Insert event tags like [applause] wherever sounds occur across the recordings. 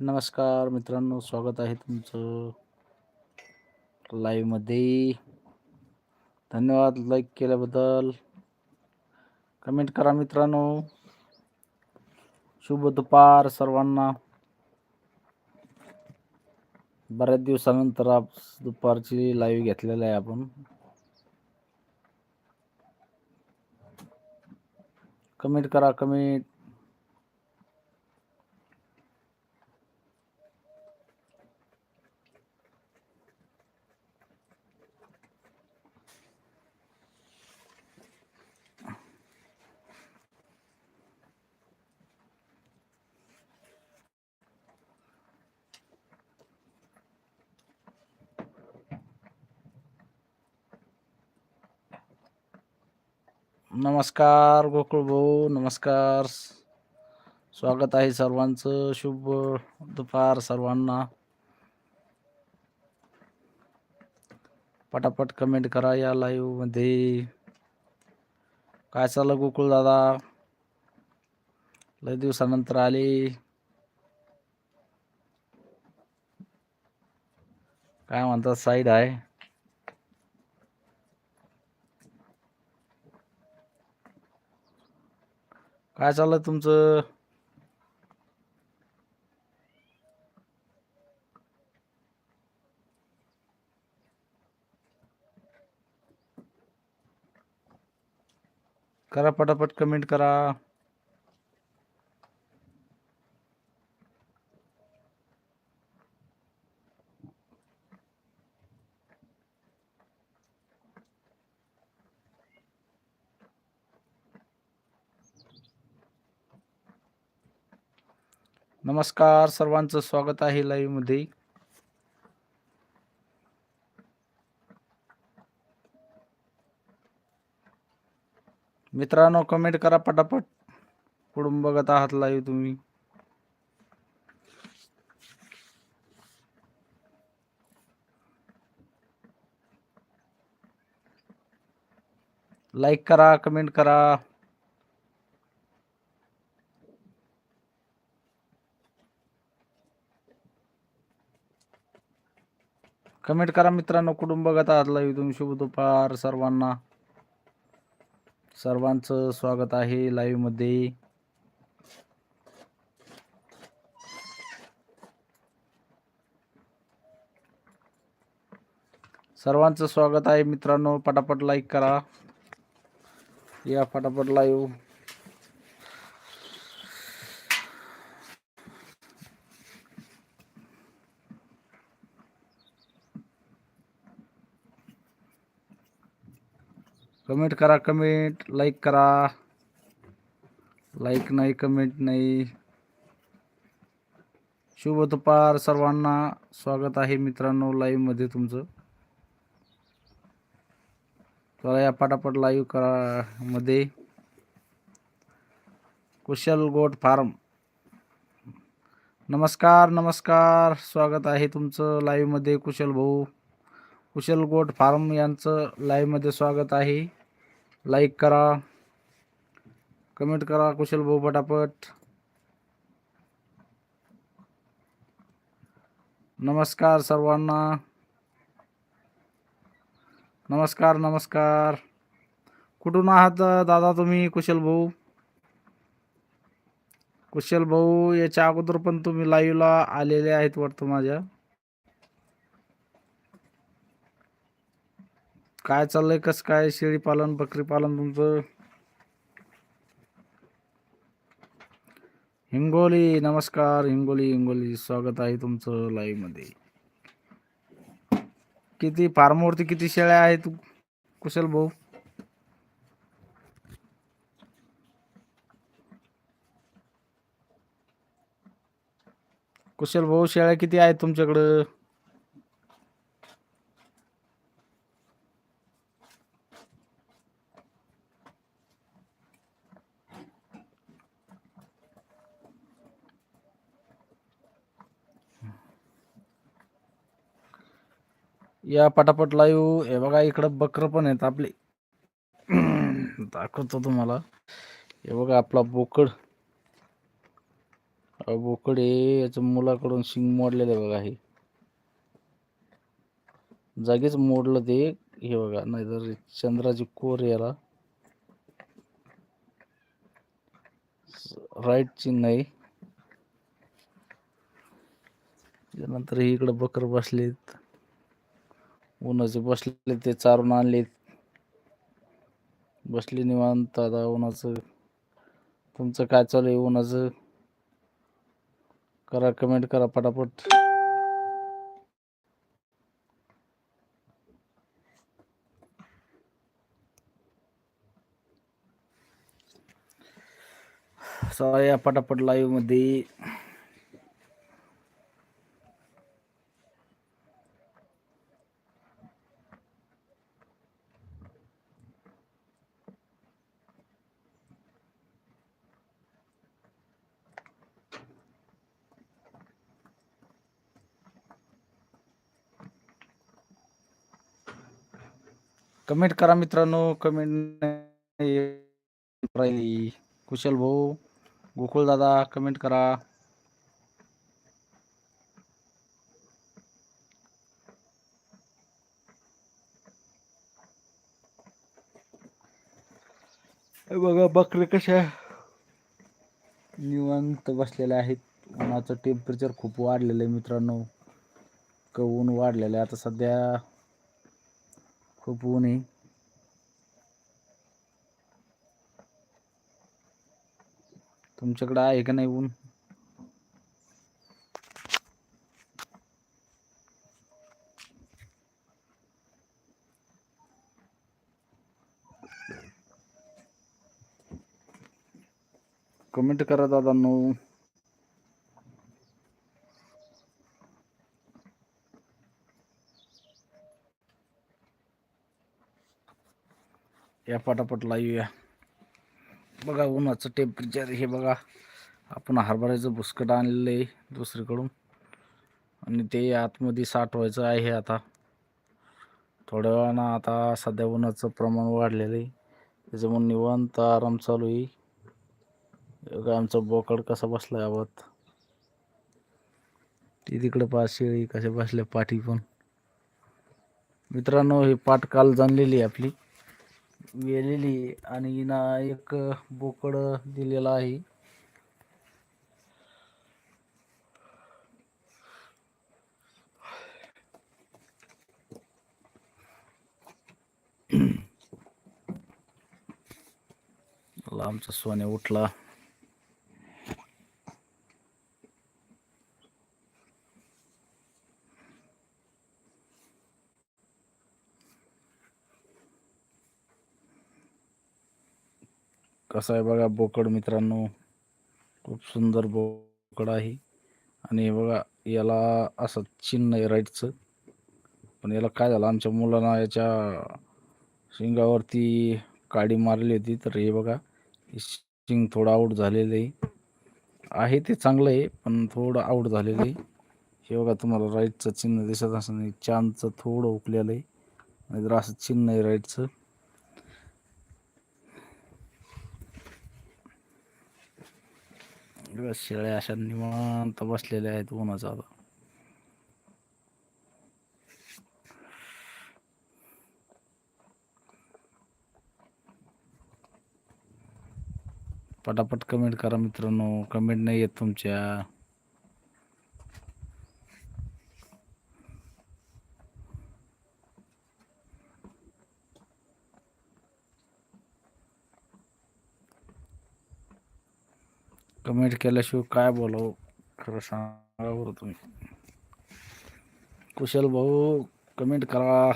नमस्कार मित्रांनो स्वागत आहे तुमचं लाईव्हमध्ये धन्यवाद लाईक केल्याबद्दल. कमेंट करा मित्रांनो. शुभ दुपार सर्वांना. बऱ्याच दिवसानंतर आप दुपारची लाईव्ह घेतलेला आहे आपण. कमेंट करा कमेंट नमस्कार गोकुळ भाऊ नमस्कार. स्वागत आहे सर्वांचं. शुभ दुपार सर्वांना. पटापट कमेंट करा या लाईव्हमध्ये. काय चाललं गोकुळ दादा? लय दिवसानंतर आले. काय म्हणतात साईड आहे. काय चाललंय तुमचं? करा पटापट कमेंट करा. नमस्कार सर्वांचं स्वागत आहे लाईव्हमध्ये. मित्रांनो कमेंट करा पटापट. कुटुंब बघत आहात लाईव्ह तुम्ही. लाईक करा कमेंट करा. कमेंट करा मित्रांनो कुठून बघत आहात शुभ दुपार सर्वांना. सर्वांचं स्वागत आहे लाईव्हमध्ये. सर्वांचं स्वागत आहे मित्रांनो पटापट लाईक करा. या पटापट लाईव्ह कमेंट करा कमेंट लाईक करा. लाईक नाही कमेंट नाही. शुभ दुपार सर्वांना. स्वागत आहे मित्रांनो लाईव्हमध्ये तुमचं. चला या पटापट लाईव्ह करा मध्ये कुशल गोट फार्म. नमस्कार नमस्कार. स्वागत आहे तुमचं लाईव्हमध्ये कुशल भाऊ. कुशल गोट फार्म यांचं लाईव्हमध्ये स्वागत आहे. लाईक करा. कमेंट करा कुशल भाऊ पटापट. नमस्कार सर्वांना. नमस्कार नमस्कार. कुठून आहात दादा तुम्ही कुशल भाऊ? कुशल भाऊ याच्या अगोदर पण तुम्ही लाईव्हला आलेले आहेत वाटतं माझ्या. काय चाललंय कसं काय शेळी पालन बकरी पालन तुमचं? हिंगोली नमस्कार हिंगोली हिंगोली स्वागत आहे तुमचं लाईव्हमध्ये. किती फार्मवरती किती शेळ्या आहेत? कुशल भाऊ? कुशल भाऊ शेळ्या किती आहेत तुमच्याकडं? या पटापट लाईव्ह हे बघा इकडं बकर पण आहेत आपले. [clears throat] दाखवतो तुम्हाला. हे बघा आपला बोकड. बोकड हे याच्या मुलाकडून शिंग मोडलेलं आहे बघा हे. जागीच मोडलं ते. हे बघा नाहीतर चंद्राची कोर याला. राईट चिन्ह आहे. त्यानंतर इकडं बकर बसलेत. उन्हाचे बसले ते चारून आणलेत. बसले निवांत आता उन्हाचं. तुमचं काय चालू आहे उन्हाचं? करा कमेंट करा पटापट. चला या पटापट लाईव्हमध्ये. कमेंट करा मित्रांनो कमेंट राहिली. कुशल भाऊ गोकुळ दादा कमेंट करा. बघा बकरे कशा निवांत आहेत. उन्हाचं टेम्परेचर खूप वाढलेलं आहे मित्रांनो. क ऊन वाढलेलं आहे. आता सध्या खूप ऊन आहे तुमच्याकडे आहे का नाही ऊन कमेंट करा दादांनो या पटापट लाईव्ह या बघा उन्हाचं टेम्परेचर हे बघा. आपण हरभऱ्याचं भुसकट आणलेलं आहे दुसरीकडून. आणि ते आतमध्ये साठवायचं आहे आता. थोड्या वेळानं आता सध्या उन्हाचं प्रमाण वाढलेलं आहे. त्याच्यामुळे निवांत आराम चालू आहे. आमचा बोकड कसा बसला आहे आवत ती तिकडं पा शेळी कशा बसल्या पाठी पण. मित्रांनो हे पाठ काल जाणलेली आहे आपली. वेलेली आणि ना एक बोकड दिलेला आहे. [clears throat] आमचा सोने उठला. कसं आहे बघा बोकड मित्रांनो खूप सुंदर बोकड आहे. आणि बघा याला असं चिन्ह आहे राईटचं पण याला काय झालं आमच्या मुलांना याच्या शिंगावरती काडी मारली होती. तर हे बघा शिंग थोडं आऊट झालेलं आहे. आहे ते चांगलं आहे पण थोडं आऊट झालेलं आहे. हे बघा तुम्हाला राईटचं चिन्ह दिसत असं नाही चांदचं थोडं उकलेलं आहे. नाहीतर असं चिन्ह आहे राईटचं शेळ्या अशा निवांत बसलेल्या आहेत उन्हाचा आता. पटापट कमेंट करा मित्रांनो. कमेंट नाही येत तुमच्या. कमेंट केल्याशिवाय काय बोलावं? खरं सांगा बरं तुम्ही. कुशल भाऊ कमेंट करा.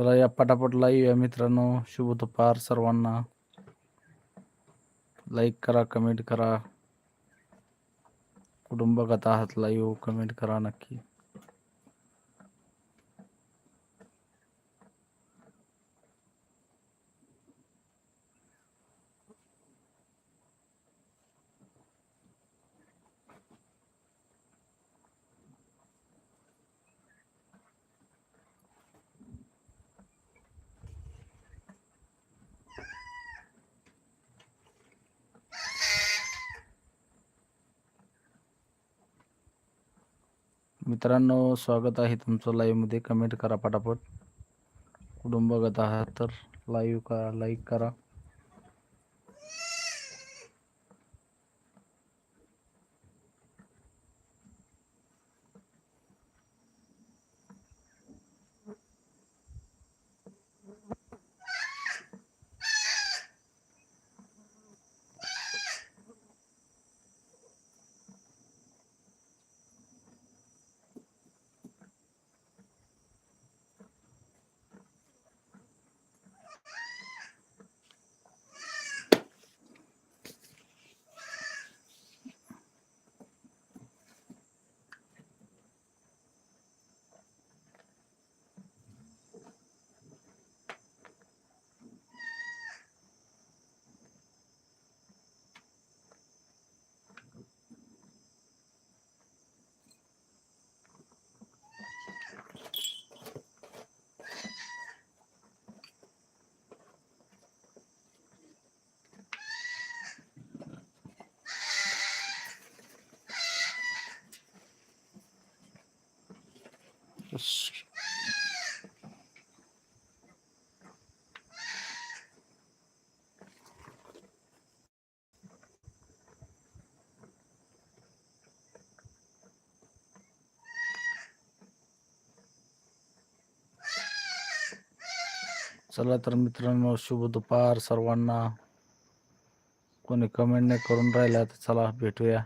चला या पटापट लाईव्ह या मित्रांनो. शुभ दुपार सर्वांना. लाईक करा कमेंट करा. कुटुंब कथा आहात लाईव्ह हो, कमेंट करा नक्की. मित्रांनो स्वागत आहे तुमचं लाईव्हमध्ये कमेंट करा पटापट. कुटुंबगत आहात तर लाईव्ह करा लाईक करा. चला तर मित्रांनो शुभ दुपार सर्वांना. कोणी कमेंट नाही करून राहिला तर चला भेटूया.